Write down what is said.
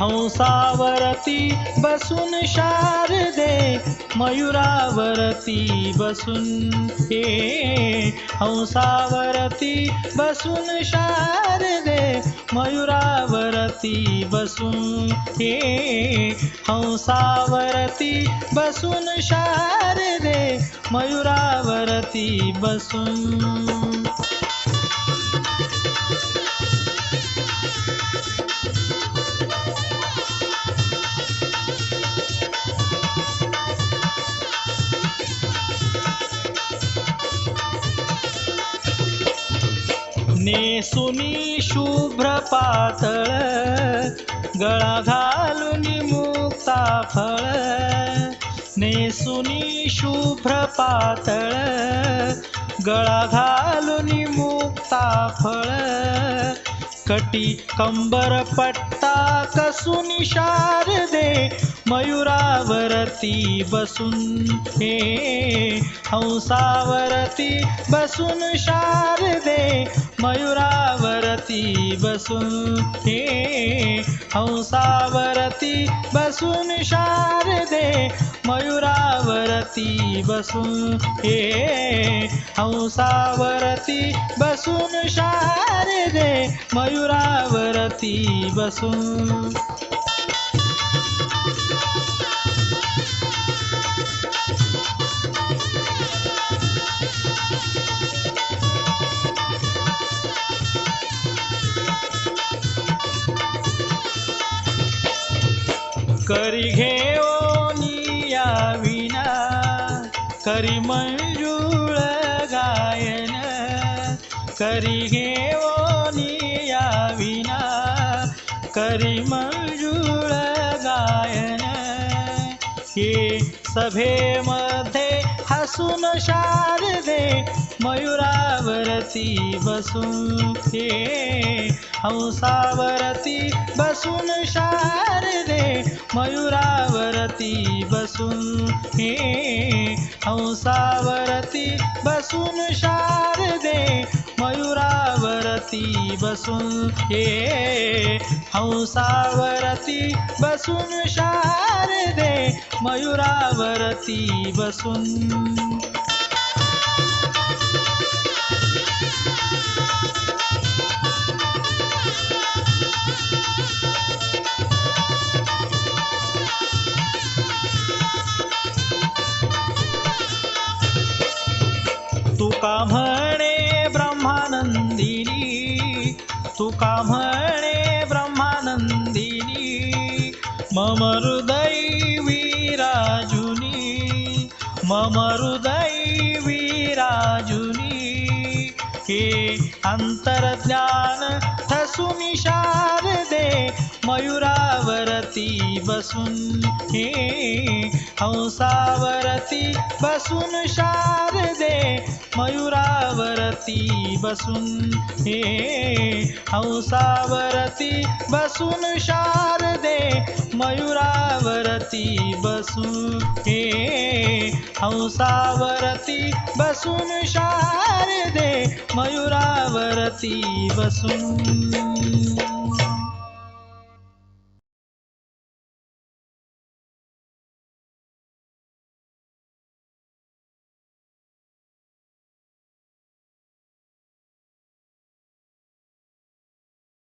हंसावरती बसून शारदे मयुरावरती बसून हे हंसावरती बसून शारदे मयुरावरती बसून हे हंसावरती बसून शारदे मयुरावरती बसून नेसुनी शुभ्र पातळ गळा घालून मुक्ता फळ. नेसुनी शुभ्र पातळ गळा घालून मुक्ता फळ. कटी कंबर पट्टा शारदे मयुरावरती बसून हे हंसावरती बसून शारदे मयुरावरती बसून हे हंसावरती बसून शारदे मयुरावरती बसून हे हंसावरती बसून शारदे मयुरावरती बसून. करी घेओनिया विना करी मंजूळ गायन. करी घे करी मंजुळ गायन हे सभेमध्ये हसून शारदे मयुरावरती बसून हे हंसावरती बसून शारदे मयुरावरती बसून हे हंसावरती बसून शारदे मयुरावरती बसून हे हंसावरती बसून शारदे मयुरावरती बसून विराजुनी हे अंतर्ज्ञान ठसुनी शारदे मयुरावरती बसून हे हंसावरती बसून शारदे मयुरावरती बसून हे हंसावरती बसून शारदे मयुरावरती बसून हे. हंसावरती बसून शारदे मयुरावरती बसून